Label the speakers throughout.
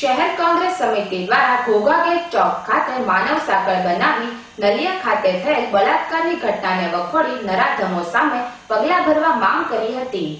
Speaker 1: શહેર કોંગ્રેસ સમિતિ દ્વારા ઘોઘા ગેટ ચોક ખાતે માનવ સાંકળ બનાવી નલિયા ખાતે થયેલ બળાત્કારની ઘટનાને વખોડી નરાધમો સામે પગલાં ભરવા માંગ કરી હતી.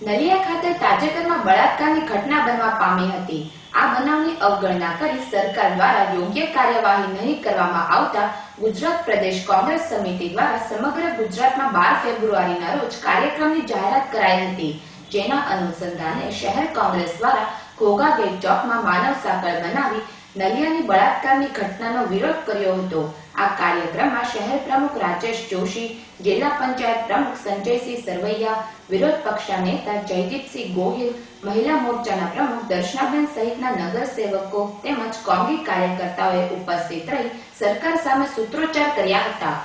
Speaker 1: નલિયા ખાતે તાજેતરમાં બળાત્કારની ઘટના બનવા પામી હતી. આ બનાવની અવગણના કરી સરકાર દ્વારા યોગ્ય કાર્યવાહી નહીં કરવામાં આવતા ગુજરાત પ્રદેશ કોંગ્રેસ સમિતિ દ્વારા સમગ્ર ગુજરાતમાં બાર ફેબ્રુઆરીના રોજ કાર્યક્રમની જાહેરાત કરાઈ હતી. જેના અનુસંધાને શહેર કોંગ્રેસ દ્વારા ઘોઘા ગેટ ચોકમાં માનવ સાંકળ બનાવી નલિયાની બળાત્કારની ઘટનાનો વિરોધ કર્યો હતો. આ કાર્યક્રમમાં શહેર પ્રમુખ રાજેશ જોશી, જિલ્લા પંચાયત પ્રમુખ સંજયસિંહ સરવૈયા, વિરોધ પક્ષના નેતા જયદીપસિંહ ગોહિલ, મહિલા મોરચાના પ્રમુખ દર્શનાબેન સહિતના નગર સેવકો તેમજ કોંગ્રેસ કાર્યકર્તાઓએ ઉપસ્થિત રહી સરકાર સામે સૂત્રોચ્ચાર કર્યા હતા.